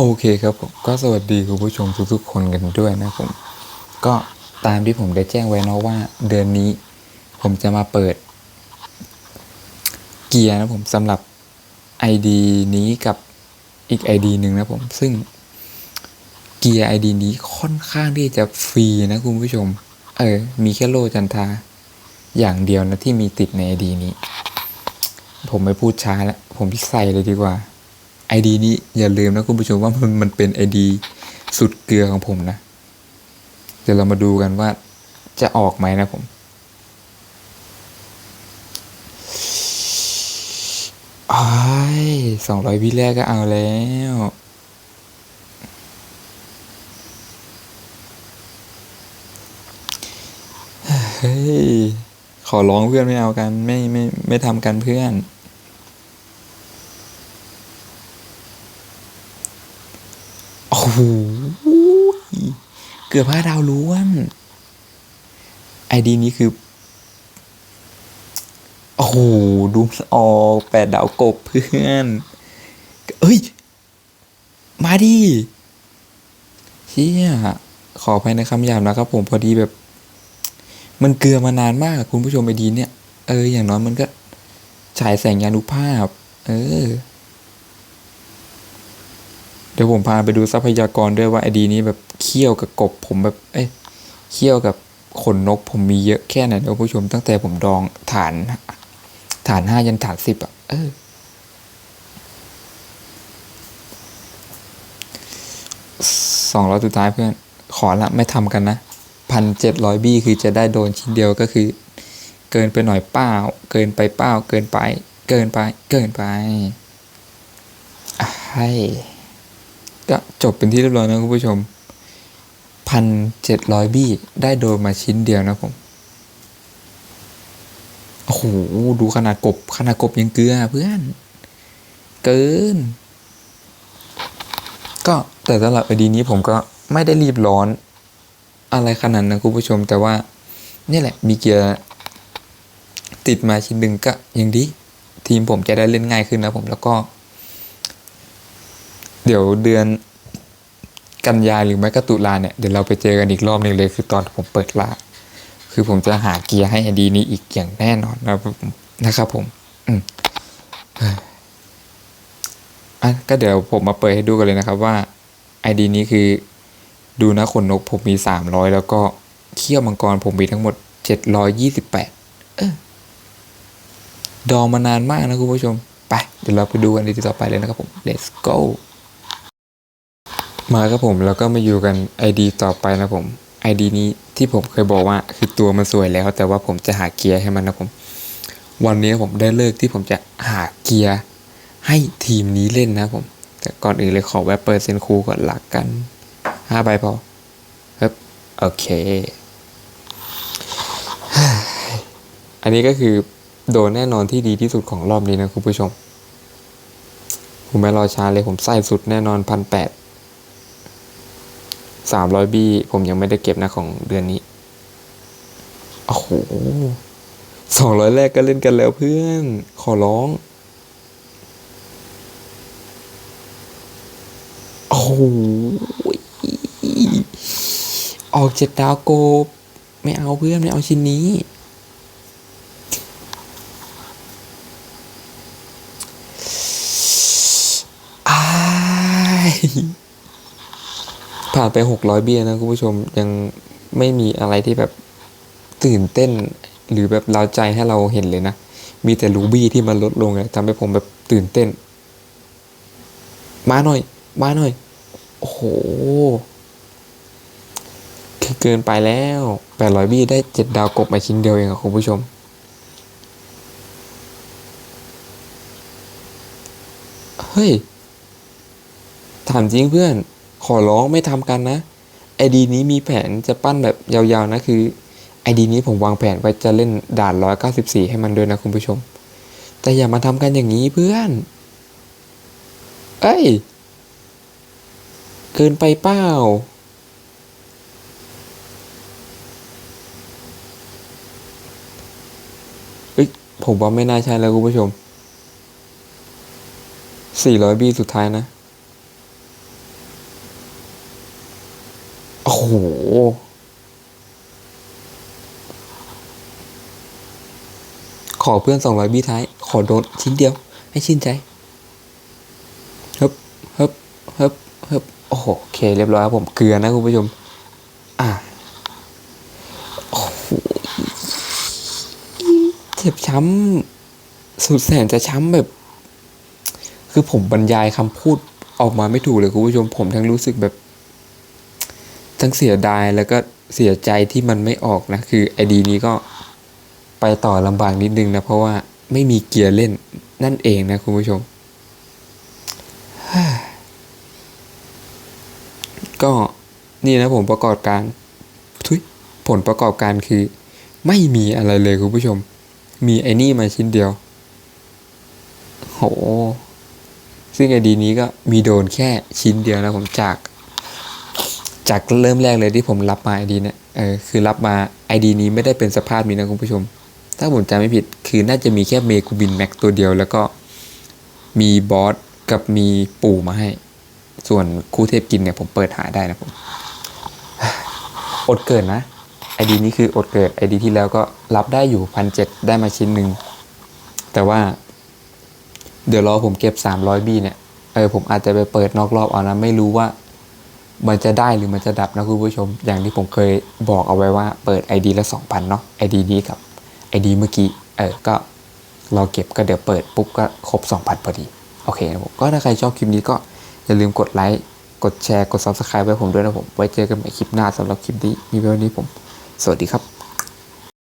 โอเคครับผมก็สวัสดีคุณผู้ชมทุกๆคนกันด้วยนะผม ก็ตามที่ผมได้แจ้งไว้เนาะว่า เดือนนี้ ผมจะมาเปิด เกียร์นะผมสำหรับ ID นี้กับอีก ID หนึ่งนะผมซึ่งเกียร์ ID นี้ค่อนข้างที่จะฟรีนะคุณผู้ชม เออ มีแค่โลจันทา อย่างเดียวนะที่มีติดใน ID นี้ ผมไม่พูดช้าแล้วผมใส่เลยดีกว่า ID นี้อย่าลืมนะคุณผู้ชมว่ามันมันเป็น ID สุดเกลือของผมนะ เดี๋ยวเรามาดูกันว่าจะออกไหมนะผม ไอ้สองร้อยวิแรกก็เอาแล้วเฮ้ย ขอร้องเพื่อนไม่เอากัน ไม่ไม่ไม่ทำกันเพื่อน โอ้โหเกือบห้าดาวล้วนไอดีนี้คือ โอ้โห ดูออกแปดดาวกบเพื่อน เอ้ย มาดิเชี่ยขออภัยในคำหยาบนะครับผมพอดีแบบ มันเกลือมานานมากคุณผู้ชมไอดีเนี่ย เออ อย่างน้อยมันก็ฉายแสงยานุภาพ เออ ดี๋ยวผมพาไปดูทรัพยากรด้วยว่าไอดีนี้แบบเคี่ยวกับกบผมแบบ เอ้ยเคี่ยวกับขนนกผมมีเยอะแค่ไหนนะคุณผู้ชมตั้งแต่ผมดองฐาน ฐานห้ายันฐานสิบอะ เออ สองร้อยสุดท้ายเพื่อน ขอละไม่ทำกันนะพันเจ็ดร้อยบี้คือจะได้โดนชิ้นเดียวก็คือ เกินไปหน่อยเป้า เกินไปเป้า เกินไป เกินไป เกินไปให้ ก็จบเป็นที่เรียบร้อยนะคุณผู้ชมพันเจ็ดร้อยบี้ได้โดนมาชิ้นเดียวนะผม โอ้โห ดูขนาดกบ ขนาดกบยังเกลือเพื่อน เกิน ก็แต่สำหรับไอดีนี้ผมก็ไม่ได้รีบร้อน อะไรขนาดนั้นนะคุณผู้ชมแต่ว่านี่แหละมีเกียร์ติดมาชิ้นหนึ่งก็ยังดี ทีมผมจะได้เล่นง่ายขึ้นนะผมแล้วก็ เดี๋ยวเดือนกันยาหรือไม่ก็ตุลาเนี่ยเดี๋ยวเราไปเจอกันอีกรอบหนึ่งเลยคือตอนผมเปิดลาคือผมจะหาเกียร์ให้ไอดีนี้อีกอย่างแน่นอนนะครับผมอืมอะก็เดี๋ยวผมมาเปิดให้ดูกันเลยนะครับว่าไอดีนี้คือดูนะขนนกผมมีสามร้อยแล้วก็เขี้ยวมังกรผมมีทั้งหมดเจ็ดร้อยยี่สิบแปดดองมานานมากนะคุณผู้ชม ไป เดี๋ยวเราไปดูกันดีต่อไปเลยนะครับผม let's go มาครับผมแล้วก็มาอยู่กัน ID ต่อไปนะผม ID นี้ที่ผมเคยบอกว่าคือตัวมันสวยแล้ว แต่ว่าผมจะหาเกียร์ให้มันนะผม วันนี้ผมได้เลิกที่ผมจะหาเกียร์ให้ทีมนี้เล่นนะผม แต่ก่อนอื่นเลยขอแวะเปิดเซนคูก่อนหลักกันห้าใบพอครับโอเค อันนี้ก็คือโดนแน่นอนที่ดีที่สุดของรอบนี้นะคุณผู้ชม ผมไม่รอช้าเลยผมใส่สุดแน่นอนพันแปด สามร้อยบีผมยังไม่ได้เก็บนะของเดือนนี้โอ้โหสองร้อยแรกก็เล่นกันแล้วเพื่อน ขอร้อง โอ้โหออกเจ็ดดาวโกบ ไม่เอาเพื่อน ไม่เอาชิ้นนี้ อ้าย ผ่านไปหกร้อยเบี้ยนะคุณผู้ชมยังไม่มีอะไรที่แบบตื่นเต้น หรือแบบเราใจให้เราเห็นเลยนะ มีแต่รูบี้ที่มันลดลงเลยทำให้ผมแบบตื่นเต้น มาหน่อย มาหน่อย โอ้โหคือเกินไปแล้วแปดร้อยบี้ได้เจ็ดดาวกบมาชิ้นเดียวเองอะคุณผู้ชมเฮ้ย ถามจริงเพื่อน ขอร้องไม่ทำกันนะไอดีนี้มีแผนจะปั้นแบบยาวๆนะคือไอดีนี้ผมวางแผนไว้จะเล่นด่านร้อยเก้าสิบสี่ให้มันด้วยนะคุณผู้ชม แต่อย่ามาทำกันอย่างนี้เพื่อน เอ้ย เกินไปเปล่า เอ้ย ผมว่าไม่น่าใช่แล้วคุณผู้ชมสี่ร้อยบีสุดท้ายนะ โห ขอเพื่อนสองร้อยบีท้าย ขอโดนชิ้นเดียว ให้ชื่นใจฮึบฮึบฮึบฮึบโอ้โหโอเคเรียบร้อยครับผมเกลือนะคุณผู้ชม อะโอ้โหเจ็บช้ำสุดแสนจะช้ำแบบ คือผมบรรยายคำพูดออกมาไม่ถูกเลยคุณผู้ชม ผมทั้งรู้สึกแบบ ทั้งเสียดายแล้วก็เสียใจที่มันไม่ออกนะ คือไอดีนี้ก็ไปต่อลำบากนิดนึงนะ เพราะว่าไม่มีเกียร์เล่นนั่นเองนะคุณผู้ชม ก็นี่นะผมประกอบการทุยผลประกอบการคือ ไม่มีอะไรเลยคุณผู้ชม มีไอ้นี่มาชิ้นเดียว โห ซึ่งไอดีนี้ก็มีโดนแค่ชิ้นเดียวนะผมจาก จากเริ่มแรกเลยที่ผมรับมาไอดีเนี่ยเออคือรับมาไอดีนี้ไม่ได้เป็นสภาพนี้นะคุณผู้ชม ถ้าผมจำไม่ผิดคือน่าจะมีแค่เมกูบินแม็กตัวเดียว แล้วก็มีบอสกับมีปู่มาให้ ส่วนคู่เทพกินเนี่ยผมเปิดหาได้นะผมอดเกิดนะไอดีนี้คืออดเกิดไอดีที่แล้วก็รับได้อยู่พันเจ็ดได้มาชิ้นหนึ่งแต่ว่า เดี๋ยวรอผมเก็บสามร้อยบีเนี่ยเออผมอาจจะไปเปิดนอกรอบเอานะ ไม่รู้ว่า มันจะได้หรือมันจะดับนะคุณผู้ชม อย่างที่ผมเคยบอกเอาไว้ว่าเปิด ID ละ 2,000 เนาะ ID นี้กับ ID เมื่อกี้ เออ ก็รอเก็บก็เดี๋ยวเปิดปุ๊บก็ครบ 2,000 พอดี โอเคนะผม ก็ถ้าใครชอบคลิปนี้ก็อย่าลืมกดไลค์ กดแชร์ กด Subscribe ไว้ผมด้วยนะผม ไว้เจอกันใหม่คลิปหน้าสำหรับคลิปนี้ มีเวลานี้ผม สวัสดีครับ